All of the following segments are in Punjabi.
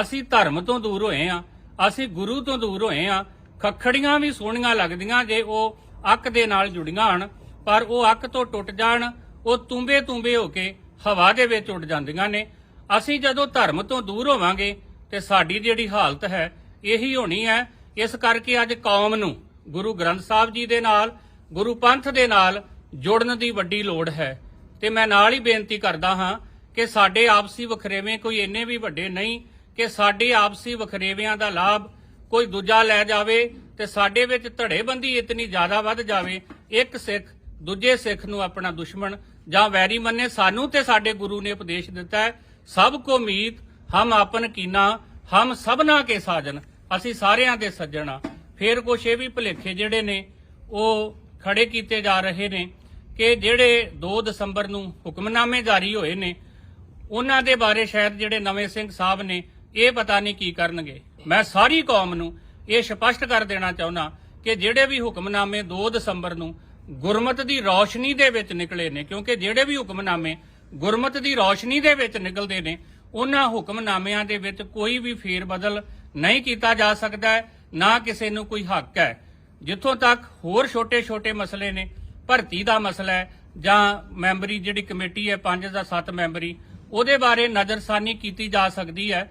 ਅਸੀਂ ਧਰਮ ਤੋਂ ਦੂਰ ਹੋਏ ਆ, ਅਸੀਂ ਗੁਰੂ ਤੋਂ ਦੂਰ ਹੋਏ ਆ, ਖੱਖੜੀਆਂ ਵੀ ਸੋਹਣੀਆਂ ਲੱਗਦੀਆਂ ਜੇ ਉਹ ਅੱਕ ਦੇ ਨਾਲ ਜੁੜੀਆਂ ਹਨ, ਪਰ ਉਹ ਅੱਕ ਤੋਂ ਟੁੱਟ ਜਾਣ, ਉਹ ਤੁੰਬੇ ਤੁੰਬੇ ਹੋ ਕੇ ਹਵਾ ਦੇ ਵਿੱਚ ਉੱਡ ਜਾਂਦੀਆਂ ਨੇ। ਅਸੀਂ ਜਦੋਂ ਧਰਮ ਤੋਂ ਦੂਰ ਹੋਵਾਂਗੇ, ਤੇ ਸਾਡੀ ਜਿਹੜੀ ਹਾਲਤ ਹੈ, ਇਹੀ ਹੋਣੀ ਹੈ। ਇਸ ਕਰਕੇ ਅੱਜ ਕੌਮ ਨੂੰ ਗੁਰੂ ਗ੍ਰੰਥ ਸਾਹਿਬ ਜੀ ਦੇ ਨਾਲ, ਗੁਰੂ ਪੰਥ ਦੇ ਨਾਲ ਜੋੜਨ ਦੀ ਵੱਡੀ ਲੋੜ ਹੈ। ਤੇ ਮੈਂ ਨਾਲ ਹੀ ਬੇਨਤੀ ਕਰਦਾ ਹਾਂ ਕਿ ਸਾਡੇ ਆਪਸੀ ਵਖਰੇਵੇਂ ਕੋਈ ਇੰਨੇ ਵੀ ਵੱਡੇ ਨਹੀਂ ਕਿ ਸਾਡੇ ਆਪਸੀ ਵਖਰੇਵਿਆਂ ਦਾ ਲਾਭ ਕੋਈ ਦੂਜਾ ਲੈ ਜਾਵੇ ਤੇ ਸਾਡੇ ਵਿੱਚ ਧੜੇਬੰਦੀ ਇਤਨੀ ਜ਼ਿਆਦਾ ਵੱਧ ਜਾਵੇ, ਇੱਕ ਸਿੱਖ ਦੂਜੇ ਸਿੱਖ ਨੂੰ ਆਪਣਾ ਦੁਸ਼ਮਣ ਜਾਂ ਵੈਰੀ ਮੰਨੇ, ਸਾਨੂੰ ਤੇ ਸਾਡੇ ਗੁਰੂ ਨੇ ਉਪਦੇਸ਼ ਦਿੱਤਾ ਹੈ, ਸਭ ਕੋ ਮੀਤ, ਹਮ ਆਪਨ ਕੀਨਾ, ਹਮ ਸਭਨਾ ਕੇ ਸਾਜਨ, ਅਸੀਂ ਸਾਰਿਆਂ ਦੇ ਸੱਜਣਾ ਫਿਰ ਕੁਛ ਇਹ ਵੀ ਭੁਲੇਖੇ ਜਿਹੜੇ ਨੇ, ਉਹ ਖੜੇ ਕੀਤੇ ਜਾ ਰਹੇ ਨੇ ਕਿ ਜਿਹੜੇ 2 ਦਸੰਬਰ ਨੂੰ ਹੁਕਮਨਾਮੇ ਜਾਰੀ ਹੋਏ ਨੇ, ਉਹਨਾਂ ਦੇ ਬਾਰੇ ਸ਼ਾਇਦ ਜਿਹੜੇ ਨਵੇਂ ਸਿੰਘ ਸਾਹਿਬ ਨੇ ਇਹ ਪਤਾ ਨਹੀਂ ਕੀ ਕਰਨਗੇ। ਮੈਂ ਸਾਰੀ ਕੌਮ ਨੂੰ ਇਹ ਸਪਸ਼ਟ ਕਰ ਦੇਣਾ ਚਾਹੁੰਦਾ ਕਿ ਜਿਹੜੇ ਵੀ ਹੁਕਮਨਾਮੇ 2 ਦਸੰਬਰ ਨੂੰ ਗੁਰਮਤ ਦੀ ਰੌਸ਼ਨੀ ਦੇ ਵਿੱਚ ਨਿਕਲੇ ਨੇ, ਕਿਉਂਕਿ ਜਿਹੜੇ ਵੀ ਹੁਕਮਨਾਮੇ ਗੁਰਮਤ ਦੀ ਰੌਸ਼ਨੀ ਦੇ ਵਿੱਚ ਨਿਕਲਦੇ ਨੇ, ਉਹਨਾਂ ਹੁਕਮਨਾਮਿਆਂ ਦੇ ਵਿੱਚ ਕੋਈ ਵੀ ਫੇਰ ਬਦਲ ਨਹੀਂ ਕੀਤਾ ਜਾ ਸਕਦਾ ਹੈ, ਨਾ ਕਿਸੇ ਨੂੰ ਕੋਈ ਹੱਕ ਹੈ। ਜਿੱਥੋਂ ਤੱਕ ਹੋਰ ਛੋਟੇ-ਛੋਟੇ ਮਸਲੇ ਨੇ, ਭਰਤੀ ਦਾ ਮਸਲਾ ਹੈ, ਜਾਂ ਮੈਂਬਰੀ ਜਿਹੜੀ ਕਮੇਟੀ ਹੈ 5 ਜਾਂ 7 ਮੈਂਬਰੀ, ਉਹਦੇ ਬਾਰੇ ਨਜ਼ਰਸਾਨੀ ਕੀਤੀ ਜਾ ਸਕਦੀ ਹੈ।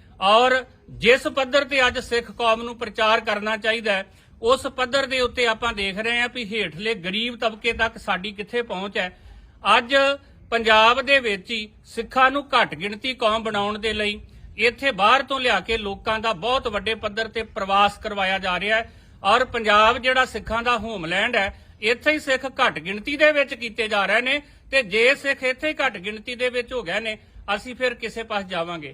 ਔਰ ਜਿਸ ਪੱਧਰ ਤੇ ਅੱਜ ਸਿੱਖ ਕੌਮ ਨੂੰ ਪ੍ਰਚਾਰ ਕਰਨਾ ਚਾਹੀਦਾ ਹੈ, ਉਸ ਪੱਧਰ ਦੇ ਉੱਤੇ ਆਪਾਂ ਦੇਖ ਰਹੇ ਹਾਂ ਵੀ ਹੇਠਲੇ ਗਰੀਬ ਤਬਕੇ ਤੱਕ ਸਾਡੀ ਕਿੱਥੇ ਪਹੁੰਚ ਹੈ। ਅੱਜ ਪੰਜਾਬ ਦੇ ਵਿੱਚ ਹੀ ਸਿੱਖਾਂ ਨੂੰ ਘੱਟ ਗਿਣਤੀ ਕੌਮ ਬਣਾਉਣ ਦੇ ਲਈ ਇੱਥੇ ਬਾਹਰ ਤੋਂ ਲਿਆ ਕੇ ਲੋਕਾਂ ਦਾ ਬਹੁਤ ਵੱਡੇ ਪੱਧਰ ਤੇ ਪ੍ਰਵਾਸ ਕਰਵਾਇਆ ਜਾ ਰਿਹਾ ਹੈ ਔਰ ਪੰਜਾਬ ਜਿਹੜਾ ਸਿੱਖਾਂ ਦਾ ਹੋਮਲੈਂਡ ਹੈ, ਇੱਥੇ ਹੀ ਸਿੱਖ ਘੱਟ ਗਿਣਤੀ ਦੇ ਵਿੱਚ ਕੀਤੇ ਜਾ ਰਹੇ ਨੇ ਤੇ ਜੇ ਸਿੱਖ ਇੱਥੇ ਘੱਟ ਗਿਣਤੀ ਦੇ ਵਿੱਚ ਹੋ ਗਏ ਨੇ, ਅਸੀਂ ਫਿਰ ਕਿਸੇ ਪਾਸ ਜਾਵਾਂਗੇ।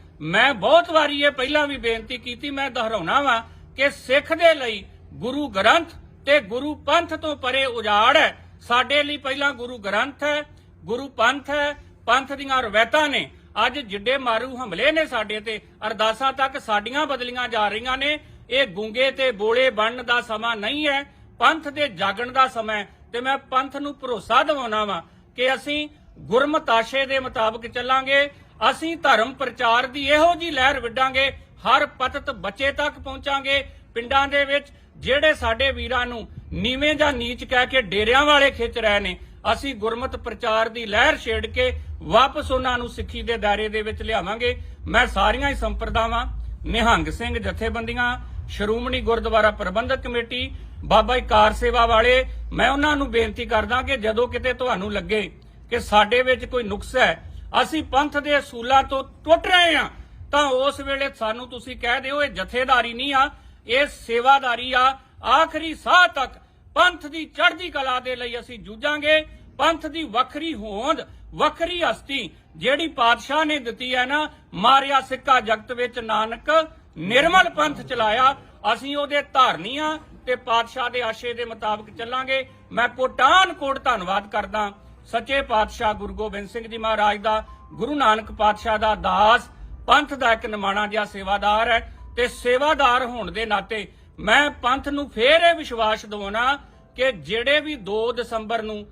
ਮੈਂ ਬਹੁਤ ਵਾਰੀ ਇਹ ਪਹਿਲਾਂ ਵੀ ਬੇਨਤੀ ਕੀਤੀ, ਮੈਂ ਦੁਹਰਾਉਣਾ ਵਾਂ ਕਿ ਸਿੱਖ ਦੇ ਲਈ ਗੁਰੂ ਗ੍ਰੰਥ ਤੇ ਗੁਰੂ ਪੰਥ ਤੋਂ ਪਰੇ ਉਜਾੜ ਹੈ। ਸਾਡੇ ਲਈ ਪਹਿਲਾਂ ਗੁਰੂ ਗ੍ਰੰਥ ਹੈ, ਗੁਰੂ ਪੰਥ ਹੈ, ਪੰਥ ਦੀਆਂ ਰਵਾਇਤਾਂ ਨੇ। ਅੱਜ ਜਿੱਡੇ ਮਾਰੂ ਹਮਲੇ ਨੇ ਸਾਡੇ ਤੇ, ਅਰਦਾਸਾਂ ਤੱਕ ਸਾਡੀਆਂ ਬਦਲੀਆਂ ਜਾ ਰਹੀਆਂ ਨੇ। ਇਹ ਗੁੰਗੇ ਤੇ ਬੋਲੇ ਬਣਨ ਦਾ ਸਮਾਂ ਨਹੀਂ ਹੈ, ਪੰਥ ਦੇ ਜਾਗਣ ਦਾ ਸਮਾਂ ਤੇ ਮੈਂ ਪੰਥ ਨੂੰ ਭਰੋਸਾ ਦਿਵਾਉਣਾ ਵਾਂ ਕਿ ਅਸੀਂ ਗੁਰਮਤਾਸ਼ੇ ਦੇ ਮੁਤਾਬਕ ਚੱਲਾਂਗੇ ਅਸੀਂ ਧਰਮ ਪ੍ਰਚਾਰ ਦੀ ਇਹੋ ਜੀ ਲਹਿਰ ਵਿੱਢਾਂਗੇ, ਹਰ ਪਤਤ ਬੱਚੇ ਤੱਕ ਪਹੁੰਚਾਂਗੇ। ਪਿੰਡਾਂ ਦੇ ਵਿੱਚ ਜਿਹੜੇ ਸਾਡੇ ਵੀਰਾਂ ਨੂੰ ਨੀਵੇਂ ਜਾਂ ਨੀਚ ਕਹਿ ਕੇ ਡੇਰਿਆਂ ਵਾਲੇ ਖਿੱਚ ਰਹੇ ਨੇ, ਅਸੀਂ ਗੁਰਮਤ ਪ੍ਰਚਾਰ ਦੀ ਲਹਿਰ ਛੇੜ ਕੇ ਵਾਪਸ ਉਹਨਾਂ ਨੂੰ ਸਿੱਖੀ ਦੇ ਦਾਇਰੇ ਦੇ ਵਿੱਚ ਲਿਆਵਾਂਗੇ। ਮੈਂ ਸਾਰੀਆਂ ਹੀ ਸੰਪਰਦਾਵਾਂ, ਨਿਹੰਗ ਸਿੰਘ ਜਥੇਬੰਦੀਆਂ, ਸ਼੍ਰੋਮਣੀ ਗੁਰਦੁਆਰਾ ਪ੍ਰਬੰਧਕ ਕਮੇਟੀ, ਬਾਬਾ ਜੀ ਕਾਰ ਸੇਵਾ ਵਾਲੇ, ਮੈਂ ਉਹਨਾਂ ਨੂੰ ਬੇਨਤੀ ਕਰਦਾ ਕਿ ਜਦੋਂ ਕਿਤੇ ਤੁਹਾਨੂੰ ਲੱਗੇ ਕਿ ਸਾਡੇ ਵਿੱਚ ਕੋਈ ਨੁਕਸ ਹੈ ਅਸੀਂ ਪੰਥ ਦੇ ਅਸੂਲਾਂ ਤੋਂ ਟੁੱਟ ਰਹੇ ਹਾਂ। ਤਾਂ ਉਸ ਵੇਲੇ ਸਾਨੂੰ ਤੁਸੀਂ ਕਹਿ ਦਿਓ, ਇਹ ਜਥੇਦਾਰੀ ਨਹੀਂ ਆ, ਇਹ ਸੇਵਾਦਾਰੀ ਆ। ਆਖਰੀ ਸਾਹ ਤੱਕ ਪੰਥ ਦੀ ਚੜ੍ਹਦੀ ਕਲਾ ਦੇ ਲਈ ਅਸੀਂ ਜੂਝਾਂਗੇ। ਪੰਥ ਦੀ ਵੱਖਰੀ ਹੋਂਦ, ਵੱਖਰੀ ਹਸਤੀ, ਜਿਹੜੀ ਪਾਤਸ਼ਾਹ ਨੇ ਦਿੱਤੀ ਹੈ ਨਾ, ਮਾਰਿਆ ਸਿੱਕਾ ਜਗਤ ਵਿੱਚ ਨਾਨਕ, ਨਿਰਮਲ ਪੰਥ ਚਲਾਇਆ। ਅਸੀਂ ਉਹਦੇ ਧਾਰਨੀ ਤੇ ਪਾਤਸ਼ਾਹ ਦੇ ਆਸ਼ੇ ਦੇ ਮੁਤਾਬਕ ਚੱਲਾਂਗੇ। ਮੈਂ ਕੋਟਾਨ ਕੋਟ ਧੰਨਵਾਦ ਕਰਦਾ। ਸੱਚੇ ਪਾਤਸ਼ਾਹ ਗੁਰੂ ਗੋਬਿੰਦ ਸਿੰਘ ਜੀ ਮਹਾਰਾਜ ਦਾ, ਗੁਰੂ ਨਾਨਕ ਪਾਤਸ਼ਾਹ ਦਾ ਦਾਸ, ਪੰਥ ਦਾ ਇੱਕ ਨਿਮਾਣਾ ਜਿਹਾ ਸੇਵਾਦਾਰ ਹੈ ਤੇ ਸੇਵਾਦਾਰ ਹੋਣ ਦੇ ਨਾਤੇ ਮੈਂ ਪੰਥ ਨੂੰ ਫੇਰ ਇਹ ਵਿਸ਼ਵਾਸ ਦਿਵਾਉਣਾ ਕਿ ਜਿਹੜੇ ਵੀ 2 ਦਸੰਬਰ ਨੂੰ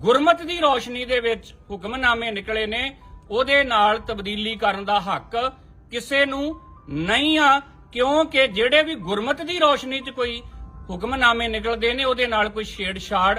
ਗੁਰਮਤ ਦੀ ਰੋਸ਼ਨੀ ਦੇ ਵਿੱਚ ਹੁਕਮਨਾਮੇ ਨਿਕਲੇ ਨੇ, ਉਹਦੇ ਨਾਲ ਤਬਦੀਲੀ ਕਰਨ ਦਾ ਹੱਕ ਕਿਸੇ ਨੂੰ ਨਹੀਂ ਆ, ਕਿਉਂਕਿ ਜਿਹੜੇ ਵੀ ਗੁਰਮਤ ਦੀ ਰੋਸ਼ਨੀ 'ਚ ਕੋਈ ਹੁਕਮਨਾਮੇ ਨਿਕਲਦੇ ਨੇ, ਉਹਦੇ ਨਾਲ ਕੋਈ ਛੇੜਛਾੜ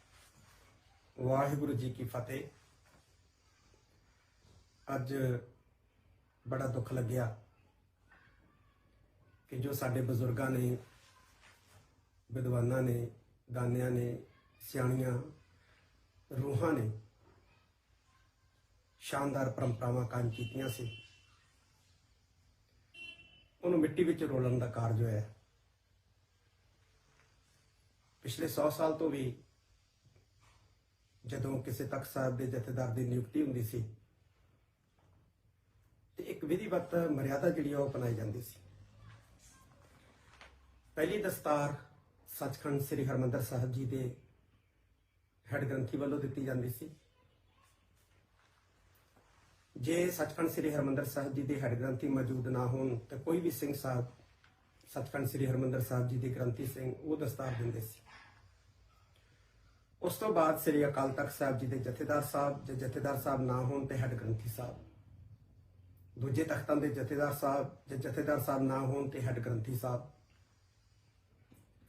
ਵਾਹਿਗੁਰੂ ਜੀ ਕੀ ਫਤਿਹ। ਅੱਜ ਬੜਾ ਦੁੱਖ ਲੱਗਿਆ ਕਿ ਜੋ ਸਾਡੇ ਬਜ਼ੁਰਗਾਂ ਨੇ, ਵਿਦਵਾਨਾਂ ਨੇ, ਦਾਨਿਆਂ ਨੇ, ਸਿਆਣੀਆਂ, ਰੂਹਾਂ ਨੇ ਸ਼ਾਨਦਾਰ ਪਰੰਪਰਾਵਾਂ ਕਾਇਮ ਕੀਤੀਆਂ ਸੀ। ਉਹਨੂੰ ਮਿੱਟੀ ਵਿੱਚ ਰੋਲਣ ਦਾ ਕਾਰਜ ਹੋਇਆ। ਪਿਛਲੇ 100 ਸਾਲ ਤੋਂ ਵੀ ਜਦੋਂ ਕਿਸੇ ਤਖਤ ਸਾਹਿਬ ਦੇ ਜਥੇਦਾਰ ਦੀ ਨਿਯੁਕਤੀ ਹੁੰਦੀ ਸੀ, ਤੇ ਇੱਕ ਵਿਧੀਵਤ ਮਰਿਆਦਾ ਜਿਹੜੀ ਆ ਉਹ ਅਪਣਾਈ ਜਾਂਦੀ ਸੀ। ਪਹਿਲੀ ਦਸਤਾਰ ਸੱਚਖੰਡ ਸ੍ਰੀ ਹਰਮੰਦਰ ਸਾਹਿਬ ਜੀ ਦੇ ਹੈਡ ਗ੍ਰੰਥੀ ਵੱਲੋਂ ਦਿੱਤੀ ਜਾਂਦੀ ਸੀ। ਜੇ ਸੱਚਖੰਡ ਸ੍ਰੀ ਹਰਮੰਦਰ ਸਾਹਿਬ ਜੀ ਦੇ ਹੈਡ ਗ੍ਰੰਥੀ ਮੌਜੂਦ ਨਾ ਹੋਣ, ਤਾਂ ਕੋਈ ਵੀ ਸਿੰਘ ਸਾਹਿਬ ਸੱਚਖੰਡ ਸ੍ਰੀ ਹਰਮੰਦਰ ਸਾਹਿਬ ਜੀ ਦੇ ਗ੍ਰੰਥੀ ਸਿੰਘ ਉਹ ਦਸਤਾਰ ਦਿੰਦੇ ਸੀ। ਉਸ ਤੋਂ ਬਾਅਦ ਸ੍ਰੀ ਅਕਾਲ ਤਖਤ ਸਾਹਿਬ ਜੀ ਦੇ ਜਥੇਦਾਰ ਸਾਹਿਬ ਜੇ ਜਥੇਦਾਰ ਸਾਹਿਬ ਨਾ ਹੋਣ ਤੇ ਹੈੱਡ ਗ੍ਰੰਥੀ ਸਾਹਿਬ। ਦੂਜੇ ਤਖਤਾਂ ਦੇ ਜਥੇਦਾਰ ਸਾਹਿਬ ਜੇ ਜਥੇਦਾਰ ਸਾਹਿਬ ਨਾ ਹੋਣ ਤੇ ਹੈੱਡ ਗ੍ਰੰਥੀ ਸਾਹਿਬ।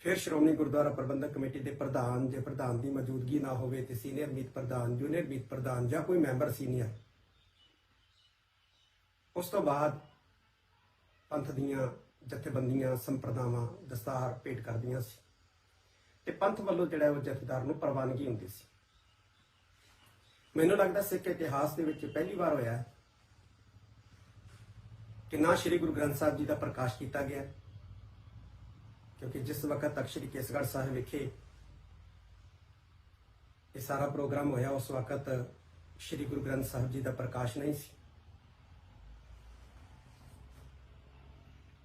ਫਿਰ ਸ਼੍ਰੋਮਣੀ ਗੁਰਦੁਆਰਾ ਪ੍ਰਬੰਧਕ ਕਮੇਟੀ ਦੇ ਪ੍ਰਧਾਨ ਜੇ ਪ੍ਰਧਾਨ ਦੀ ਮੌਜੂਦਗੀ ਨਾ ਹੋਵੇ ਤੇ ਸੀਨੀਅਰ ਮੀਤ ਪ੍ਰਧਾਨ, ਜੂਨੀਅਰ ਮੀਤ ਪ੍ਰਧਾਨ ਜਾਂ ਕੋਈ ਮੈਂਬਰ ਸੀਨੀਅਰ। ਉਸ ਤੋਂ ਬਾਅਦ ਪੰਥ ਦੀਆਂ ਜਥੇਬੰਦੀਆਂ, ਸੰਪਰਦਾਵਾਂ ਦਸਤਾਰ ਭੇਟ ਕਰਦੀਆਂ ਸੀ। ਤੇ ਪੰਥ ਵੱਲੋਂ ਜਿਹੜਾ ਉਹ ਜਥੇਦਾਰ ਨੂੰ ਪ੍ਰਵਾਨਗੀ ਹੁੰਦੀ ਸੀ। ਮੈਨੂੰ ਲੱਗਦਾ ਸਿੱਖ ਇਤਿਹਾਸ ਦੇ ਵਿੱਚ ਪਹਿਲੀ ਵਾਰ ਹੋਇਆ ਕਿ ਨਾ ਸ੍ਰੀ ਗੁਰੂ ਗ੍ਰੰਥ ਸਾਹਿਬ ਜੀ ਦਾ ਪ੍ਰਕਾਸ਼ ਕੀਤਾ ਗਿਆ ਕਿਉਂਕਿ ਜਿਸ ਵਕਤ ਤੱਕ ਸ੍ਰੀ ਕੇਸਗੜ੍ਹ ਸਾਹਿਬ ਵਿਖੇ ਇਹ ਸਾਰਾ ਪ੍ਰੋਗਰਾਮ ਹੋਇਆ, ਉਸ ਵਕਤ ਸ੍ਰੀ ਗੁਰੂ ਗ੍ਰੰਥ ਸਾਹਿਬ ਜੀ ਦਾ ਪ੍ਰਕਾਸ਼ ਨਹੀਂ ਸੀ।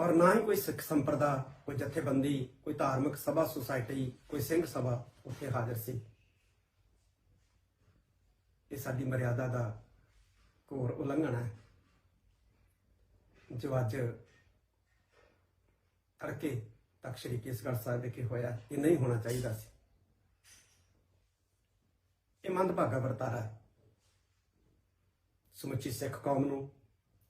ਔਰ ਨਾ ਹੀ ਕੋਈ ਸਿੱਖ ਸੰਪਰਦਾ, ਕੋਈ ਜਥੇਬੰਦੀ, ਕੋਈ ਧਾਰਮਿਕ ਸਭਾ ਸੁਸਾਇਟੀ ਕੋਈ ਸਿੰਘ ਸਭਾ ਉੱਥੇ ਹਾਜ਼ਰ ਸੀ। ਇਹ ਸਾਡੀ ਮਰਿਆਦਾ ਦਾ ਘੋਰ ਉਲੰਘਣਾ ਹੈ। ਜੋ ਅੱਜ ਤੜਕੇ ਤੱਕ ਸ਼੍ਰੀ ਕੇਸਗੜ੍ਹ ਸਾਹਿਬ ਵਿਖੇ ਹੋਇਆ, ਇਹ ਨਹੀਂ ਹੋਣਾ ਚਾਹੀਦਾ ਸੀ। ਇਹ ਮੰਦਭਾਗਾ ਵਰਤਾਰਾ ਹੈ। ਸਮੁੱਚੀ ਸਿੱਖ ਕੌਮ ਨੂੰ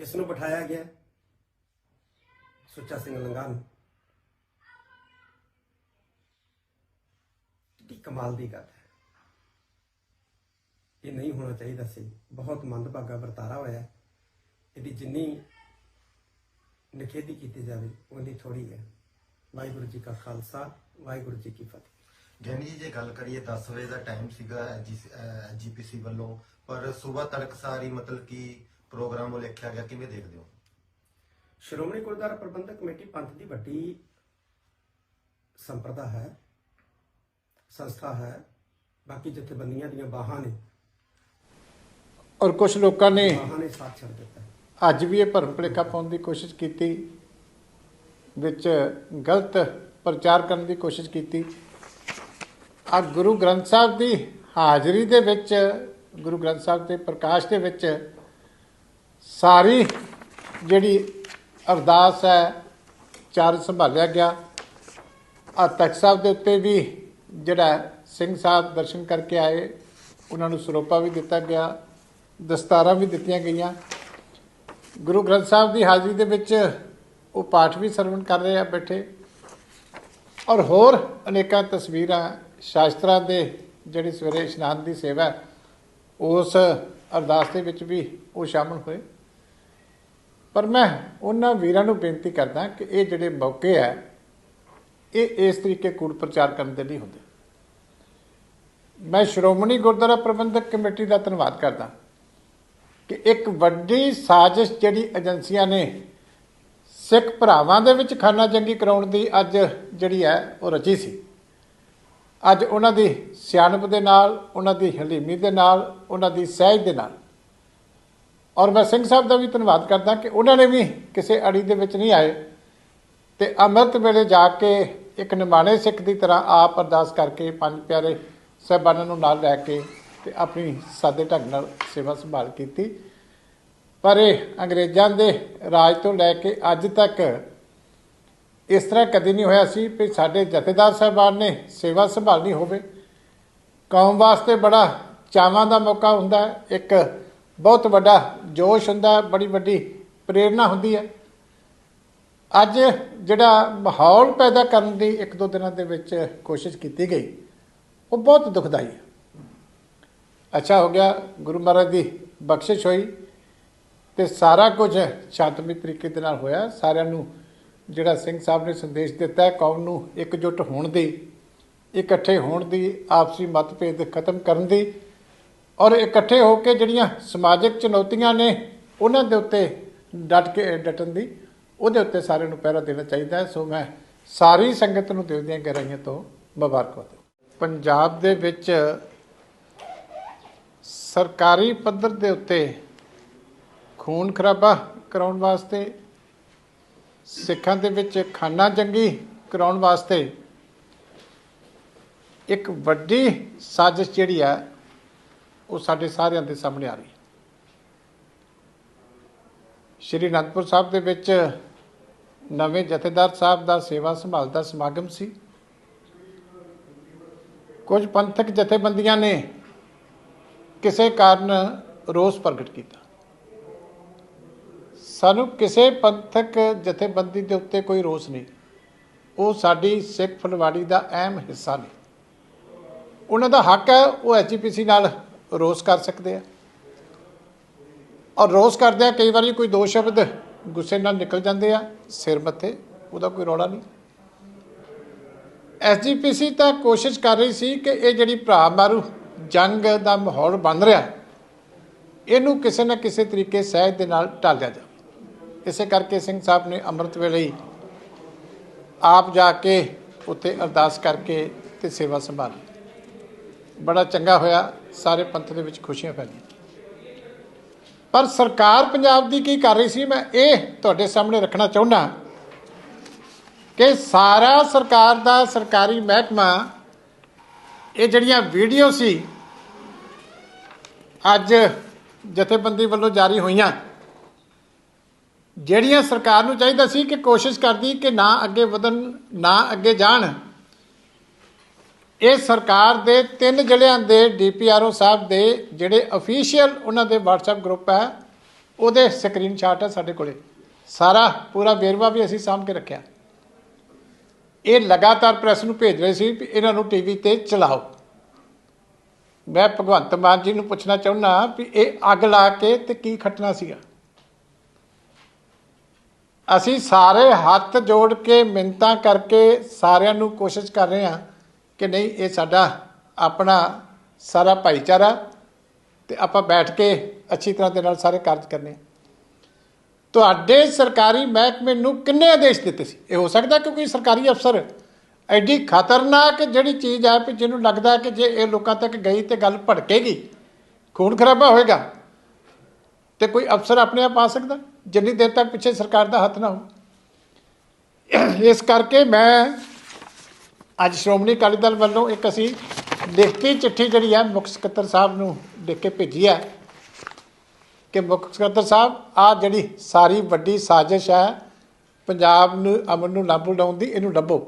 ਕਿਸ ਨੂੰ ਬਿਠਾਇਆ ਗਿਆ? ਸੁੱਚਾ ਸਿੰਘ ਲੰਗਾ ਨੂੰ। ਕੀ ਕਮਾਲ ਦੀ ਗੱਲ ਹੈ। ਇਹ ਨਹੀਂ ਹੋਣਾ ਚਾਹੀਦਾ ਸੀ। ਬਹੁਤ ਮੰਦਭਾਗਾ ਵਰਤਾਰਾ ਹੋਇਆ। ਇਹਦੀ ਜਿੰਨੀ ਨਿਖੇਧੀ ਕੀਤੀ ਜਾਵੇ ਉਹਦੀ ਥੋੜੀ ਹੈ। ਵਾਹਿਗੁਰੂ ਜੀ ਕਾ ਖਾਲਸਾ, ਵਾਹਿਗੁਰੂ ਜੀ ਕੀ ਫਤਿਹ। ਗਿਆਨੀ ਜੀ, ਜੇ ਗੱਲ ਕਰੀਏ 10 ਵਜੇ ਦਾ ਟਾਈਮ ਸੀਗਾ ਜੀਪੀਸੀ ਵੱਲੋਂ। ਪਰ ਸਵੇਰ ਤੜਕ ਸਾਰੀ ਮਤਲਬ ਕਿ ਪ੍ਰੋਗਰਾਮ ਉਹ ਲਿਖਿਆ ਗਿਆ ਕਿਵੇਂ ਦੇਖਦੇ ਹੋ? ਸ਼੍ਰੋਮਣੀ ਗੁਰਦੁਆਰਾ ਪ੍ਰਬੰਧਕ ਕਮੇਟੀ ਪੰਥ ਦੀ ਵੱਡੀ ਸੰਪਰਦਾ ਹੈ ਸੰਸਥਾ ਹੈ ਬਾਕੀ ਜਥੇਬੰਦੀਆਂ ਦੀਆਂ ਬਾਹਾਂ ਨੇ। ਔਰ ਕੁਝ ਲੋਕਾਂ ਨੇ ਬਾਹਾਂ ਨੇ ਸਾਥ ਛੱਡ ਦਿੱਤਾ। ਅੱਜ ਵੀ ਇਹ ਭਰਮ ਭੁਲੇਖਾ ਪਾਉਣ ਦੀ ਕੋਸ਼ਿਸ਼ ਕੀਤੀ ਵਿੱਚ ਗਲਤ ਪ੍ਰਚਾਰ ਕਰਨ ਦੀ ਕੋਸ਼ਿਸ਼ ਕੀਤੀ। ਆ ਗੁਰੂ ਗ੍ਰੰਥ ਸਾਹਿਬ ਦੀ ਹਾਜ਼ਰੀ ਦੇ ਵਿੱਚ ਗੁਰੂ ਗ੍ਰੰਥ ਸਾਹਿਬ ਦੇ ਪ੍ਰਕਾਸ਼ ਦੇ ਵਿੱਚ ਸਾਰੀ ਜਿਹੜੀ ਅਰਦਾਸ ਹੈ, ਚਾਰ ਸੰਭਾਲਿਆ ਗਿਆ। ਆ ਤਖਤ ਸਾਹਿਬ ਦੇ ਉੱਤੇ ਵੀ ਜਿਹੜਾ ਸਿੰਘ ਸਾਹਿਬ ਦਰਸ਼ਨ ਕਰਕੇ ਆਏ, ਉਹਨਾਂ ਨੂੰ ਸਰੋਪਾ ਵੀ ਦਿੱਤਾ ਗਿਆ, ਦਸਤਾਰਾਂ ਵੀ ਦਿੱਤੀਆਂ ਗਈਆਂ। ਗੁਰੂ ਗ੍ਰੰਥ ਸਾਹਿਬ ਦੀ ਹਾਜ਼ਰੀ ਦੇ ਵਿੱਚ ਉਹ ਪਾਠ ਵੀ ਸਰਵਣ ਕਰ ਰਹੇ ਆ ਬੈਠੇ। ਔਰ ਹੋਰ ਅਨੇਕਾਂ ਤਸਵੀਰਾਂ ਸ਼ਾਸਤਰਾਂ ਦੇ ਜਿਹੜੀ ਸਵੇਰੇ ਇਸ਼ਨਾਨ ਦੀ ਸੇਵਾ ਉਸ ਅਰਦਾਸ ਦੇ ਵਿੱਚ ਵੀ ਉਹ ਸ਼ਾਮਲ ਹੋਏ। ਪਰ ਮੈਂ ਉਹਨਾਂ ਵੀਰਾਂ ਨੂੰ ਬੇਨਤੀ ਕਰਦਾ ਕਿ ਇਹ ਜਿਹੜੇ ਮੌਕੇ ਆ ਇਹ ਇਸ ਤਰੀਕੇ ਕੂੜ ਪ੍ਰਚਾਰ ਕਰਨ ਦੇ ਨਹੀਂ ਹੁੰਦੇ। ਮੈਂ ਸ਼੍ਰੋਮਣੀ ਗੁਰਦੁਆਰਾ ਪ੍ਰਬੰਧਕ ਕਮੇਟੀ ਦਾ ਧੰਨਵਾਦ ਕਰਦਾ ਕਿ ਇੱਕ ਵੱਡੀ ਸਾਜ਼ਿਸ਼ ਜਿਹੜੀ ਏਜੰਸੀਆਂ ਨੇ ਸਿੱਖ ਭਰਾਵਾਂ ਦੇ ਵਿੱਚ ਖਾਨਾ ਜੰਗੀ ਕਰਾਉਣ ਦੀ ਅੱਜ ਜਿਹੜੀ ਹੈ, ਉਹ ਰਚੀ ਸੀ। ਅੱਜ ਉਹਨਾਂ ਦੀ ਸਿਆਣਪ ਦੇ ਨਾਲ, ਉਹਨਾਂ ਦੀ ਹਲੀਮੀ ਦੇ ਨਾਲ, ਉਹਨਾਂ ਦੀ ਸਹਿਜ ਦੇ ਨਾਲ। ਔਰ ਮੈਂ ਸਿੰਘ ਸਾਹਿਬ ਦਾ ਵੀ ਧੰਨਵਾਦ ਕਰਦਾ ਕਿ ਉਹਨਾਂ ਨੇ ਵੀ ਕਿਸੇ ਅੜੀ ਦੇ ਵਿੱਚ ਨਹੀਂ ਆਏ ਤੇ ਅੰਮ੍ਰਿਤ ਵੇਲੇ ਜਾ ਕੇ ਇੱਕ ਨਿਮਾਣੇ ਸਿੱਖ ਦੀ ਤਰ੍ਹਾਂ ਆਪ ਅਰਦਾਸ ਕਰਕੇ ਪੰਜ ਪਿਆਰੇ ਸਾਹਿਬਾਨਾਂ ਨੂੰ ਨਾਲ ਲੈ ਕੇ ਤੇ ਆਪਣੀ ਸਾਦੇ ਢੰਗ ਨਾਲ ਸੇਵਾ ਸੰਭਾਲ ਕੀਤੀ। ਪਰ ਇਹ ਅੰਗਰੇਜ਼ਾਂ ਦੇ ਰਾਜ ਤੋਂ ਲੈ ਕੇ ਅੱਜ ਤੱਕ ਇਸ ਤਰ੍ਹਾਂ ਕਦੀ ਨਹੀਂ ਹੋਇਆ ਸੀ ਕਿ ਸਾਡੇ ਜਥੇਦਾਰ ਸਾਹਿਬਾਨ ਨੇ ਸੇਵਾ ਸੰਭਾਲਣੀ ਹੋਵੇ। ਕੌਮ ਵਾਸਤੇ ਬੜਾ ਚਾਵਾਂ ਦਾ ਮੌਕਾ ਹੁੰਦਾ ਇੱਕ ਬਹੁਤ ਵੱਡਾ ਜੋਸ਼ ਹੁੰਦਾ ਬੜੀ ਵੱਡੀ ਪ੍ਰੇਰਣਾ ਹੁੰਦੀ ਹੈ। ਅੱਜ ਜਿਹੜਾ ਮਾਹੌਲ ਪੈਦਾ ਕਰਨ ਦੀ ਇੱਕ ਦੋ ਦਿਨਾਂ ਦੇ ਵਿੱਚ ਕੋਸ਼ਿਸ਼ ਕੀਤੀ ਗਈ, ਉਹ ਬਹੁਤ ਦੁਖਦਾਈ ਹੈ। ਅੱਛਾ ਹੋ ਗਿਆ, ਗੁਰੂ ਮਹਾਰਾਜ ਦੀ ਬਖਸ਼ਿਸ਼ ਹੋਈ ਤੇ ਸਾਰਾ ਕੁਝ ਸ਼ਾਂਤਮਈ ਤਰੀਕੇ ਦੇ ਨਾਲ ਹੋਇਆ। ਸਾਰਿਆਂ ਨੂੰ ਜਿਹੜਾ ਸਿੰਘ ਸਾਹਿਬ ਨੇ ਸੰਦੇਸ਼ ਦਿੱਤਾ ਹੈ, ਕੌਮ ਨੂੰ ਇਕਜੁੱਟ ਹੋਣ ਦੀ, ਇਕੱਠੇ ਹੋਣ ਦੀ, ਆਪਸੀ ਮਤਭੇਦ ਖਤਮ ਕਰਨ ਦੀ ਔਰ ਇਕੱਠੇ ਹੋ ਕੇ ਜਿਹੜੀਆਂ ਸਮਾਜਿਕ ਚੁਣੌਤੀਆਂ ਨੇ, ਉਹਨਾਂ ਦੇ ਉੱਤੇ ਡਟ ਕੇ, ਡਟਣ ਦੀ, ਉਹਦੇ ਉੱਤੇ ਸਾਰਿਆਂ ਨੂੰ ਪਹਿਰਾ ਦੇਣਾ ਚਾਹੀਦਾ ਹੈ। ਸੋ ਮੈਂ ਸਾਰੀ ਸੰਗਤ ਨੂੰ ਦਿਲ ਦੀਆਂ ਗਹਿਰਾਈਆਂ ਤੋਂ ਮੁਬਾਰਕਬਾਦ ਪੰਜਾਬ ਦੇ ਵਿੱਚ ਸਰਕਾਰੀ ਪੱਧਰ ਦੇ ਉੱਤੇ ਖੂਨ ਖਰਾਬਾ ਕਰਾਉਣ ਵਾਸਤੇ ਸਿੱਖਾਂ ਦੇ ਵਿੱਚ ਖਾਨਾ ਜੰਗੀ ਕਰਾਉਣ ਵਾਸਤੇ ਇੱਕ ਵੱਡੀ ਸਾਜ਼ਿਸ਼ ਜਿਹੜੀ ਆ, ਉਹ ਸਾਡੇ ਸਾਰਿਆਂ ਦੇ ਸਾਹਮਣੇ ਆ ਰਹੀ ਹੈ। ਸ਼੍ਰੀ ਅਨੰਦਪੁਰ ਸਾਹਿਬ ਦੇ ਵਿੱਚ ਨਵੇਂ ਜਥੇਦਾਰ ਸਾਹਿਬ ਦਾ ਸੇਵਾ ਸੰਭਾਲ ਦਾ ਸਮਾਗਮ ਸੀ। ਕੁਝ ਪੰਥਕ ਜਥੇਬੰਦੀਆਂ ਨੇ ਕਿਸੇ ਕਾਰਨ ਰੋਸ ਪ੍ਰਗਟ ਕੀਤਾ। ਸਾਨੂੰ ਕਿਸੇ ਪੰਥਕ ਜਥੇਬੰਦੀ ਦੇ ਉੱਤੇ ਕੋਈ ਰੋਸ ਨਹੀਂ। ਉਹ ਸਾਡੀ ਸਿੱਖ ਫਲਵਾੜੀ ਦਾ ਅਹਿਮ ਹਿੱਸਾ ਨੇ। ਉਹਨਾਂ ਦਾ ਹੱਕ ਹੈ ਉਹ ਐਚਪੀਸੀ ਨਾਲ ਰੋਸ ਕਰ ਸਕਦੇ ਆ। ਔਰ ਰੋਸ ਕਰਦੇ ਆ, ਕਈ ਵਾਰੀ ਕੋਈ ਦੋ ਸ਼ਬਦ ਗੁੱਸੇ ਨਾਲ ਨਿਕਲ ਜਾਂਦੇ ਆ, ਸਿਰ ਮੱਥੇ, ਉਹਦਾ ਕੋਈ ਰੌਲਾ ਨਹੀਂ। ਐਸਜੀਪੀਸੀ ਤਾਂ ਕੋਸ਼ਿਸ਼ ਕਰ ਰਹੀ ਸੀ ਕਿ ਇਹ ਜਿਹੜੀ ਭਰਾ ਮਾਰੂ ਜੰਗ ਦਾ ਮਾਹੌਲ ਬਣ ਰਿਹਾ, ਇਹਨੂੰ ਕਿਸੇ ਨਾ ਕਿਸੇ ਤਰੀਕੇ ਸਹਿਜ ਦੇ ਨਾਲ ਟਾਲਿਆ ਜਾਵੇ। ਇਸੇ ਕਰਕੇ ਸਿੰਘ ਸਾਹਿਬ ਨੇ ਅੰਮ੍ਰਿਤ ਵੇਲੇ ਆਪ ਜਾ ਕੇ ਉੱਥੇ ਅਰਦਾਸ ਕਰਕੇ ਤੇ ਸੇਵਾ ਸੰਭਾਲੀ। ਬੜਾ ਚੰਗਾ ਹੋਇਆ, ਸਾਰੇ ਪੰਥ ਦੇ ਵਿੱਚ ਖੁਸ਼ੀਆਂ ਫੈਲੀਆਂ। ਪਰ ਸਰਕਾਰ ਪੰਜਾਬ ਦੀ ਕੀ ਕਰ ਰਹੀ ਸੀ? ਮੈਂ ਇਹ ਤੁਹਾਡੇ ਸਾਹਮਣੇ ਰੱਖਣਾ ਚਾਹੁੰਦਾ ਕਿ ਸਾਰਾ ਸਰਕਾਰ ਦਾ ਸਰਕਾਰੀ ਮਹਿਕਮਾ, ਇਹ ਜਿਹੜੀਆਂ ਵੀਡੀਓ ਸੀ, ਅੱਜ ਜਥੇਬੰਦੀ ਵੱਲੋਂ ਜਾਰੀ ਹੋਈਆਂ। ਜਿਹੜੀਆਂ ਸਰਕਾਰ ਨੂੰ ਚਾਹੀਦਾ ਸੀ ਕਿ ਕੋਸ਼ਿਸ਼ ਕਰਦੀ ਕਿ ਨਾ ਅੱਗੇ ਵਧਣ, ਨਾ ਅੱਗੇ ਜਾਣ। ਇਹ ਸਰਕਾਰ ਦੇ ਤਿੰਨ ਜ਼ਿਲ੍ਹਿਆਂ ਦੇ ਡੀਪੀਆਰਓ ਸਾਹਿਬ ਦੇ ਜਿਹੜੇ ਅਫੀਸ਼ੀਅਲ ਉਹਨਾਂ ਦੇ WhatsApp ਗਰੁੱਪ ਹੈ, ਉਹਦੇ ਸਕਰੀਨਸ਼ਾਟ ਹੈ ਸਾਡੇ ਕੋਲੇ। ਸਾਰਾ ਪੂਰਾ ਵੇਰਵਾ ਵੀ ਅਸੀਂ ਸਾਂਭ ਕੇ ਰੱਖਿਆ। ਇਹ ਲਗਾਤਾਰ ਪ੍ਰੈਸ ਨੂੰ ਭੇਜ ਰਹੇ ਸੀ ਵੀ ਇਹਨਾਂ ਨੂੰ ਟੀਵੀ ਤੇ ਚਲਾਓ। ਮੈਂ ਭਗਵੰਤ ਮਾਨ ਜੀ ਨੂੰ ਪੁੱਛਣਾ ਚਾਹੁੰਦਾ ਵੀ ਇਹ ਅੱਗ ਲਾ ਕੇ ਤੇ ਕੀ ਖੱਟਣਾ ਸੀਗਾ? ਅਸੀਂ ਸਾਰੇ ਹੱਥ ਜੋੜ ਕੇ ਮਿੰਤਾਂ ਕਰਕੇ ਸਾਰਿਆਂ ਨੂੰ ਕੋਸ਼ਿਸ਼ ਕਰ ਰਹੇ ਹਾਂ ਕਿ ਨਹੀਂ, ਇਹ ਸਾਡਾ ਆਪਣਾ ਸਾਰਾ ਭਾਈਚਾਰਾ ਤੇ ਆਪਾਂ ਬੈਠ ਕੇ ਅੱਛੀ ਤਰ੍ਹਾਂ ਦੇ ਨਾਲ ਸਾਰੇ ਕਾਰਜ ਕਰਨੇ ਤੁਹਾਡੇ ਸਰਕਾਰੀ ਮਹਿਕਮੇ ਨੂੰ ਕਿੰਨੇ ਆਦੇਸ਼ ਦਿੱਤੇ ਸੀ? ਇਹ ਹੋ ਸਕਦਾ ਕਿਉਂਕਿ ਸਰਕਾਰੀ ਅਫਸਰ ਐਡੀ ਖਤਰਨਾਕ ਜਿਹੜੀ ਚੀਜ਼ ਹੈ ਵੀ ਜਿਹਨੂੰ ਲੱਗਦਾ ਕਿ ਜੇ ਇਹ ਲੋਕਾਂ ਤੱਕ ਗਈ ਤੇ ਗੱਲ ਭੜਕੇਗੀ, ਖੂਨ ਖਰਾਬਾ ਹੋਏਗਾ ਤੇ ਕੋਈ ਅਫਸਰ ਆਪਣੇ ਆਪ ਆ ਸਕਦਾ? ਜਿੰਨੀ ਦੇਰ ਤੱਕ ਪਿੱਛੇ ਸਰਕਾਰ ਦਾ ਹੱਥ ਨਾ ਹੋ ਇਸ ਕਰਕੇ ਮੈਂ ਅੱਜ ਸ਼੍ਰੋਮਣੀ ਅਕਾਲੀ ਦਲ ਵੱਲੋਂ ਇੱਕ ਅਸੀਂ ਲਿਖਤੀ ਚਿੱਠੀ ਜਿਹੜੀ ਹੈ ਮੁੱਖ ਸਕੱਤਰ ਸਾਹਿਬ ਨੂੰ ਲਿਖ ਕੇ ਭੇਜੀ ਹੈ ਕਿ ਮੁੱਖ ਸਕੱਤਰ ਸਾਹਿਬ, ਆ ਜਿਹੜੀ ਸਾਰੀ ਵੱਡੀ ਸਾਜ਼ਿਸ਼ ਹੈ, ਪੰਜਾਬ ਨੂੰ ਅਮਨ ਨੂੰ ਲਾਭੂ ਲਾਉਣ ਦੀ, ਇਹਨੂੰ ਲੱਭੋ।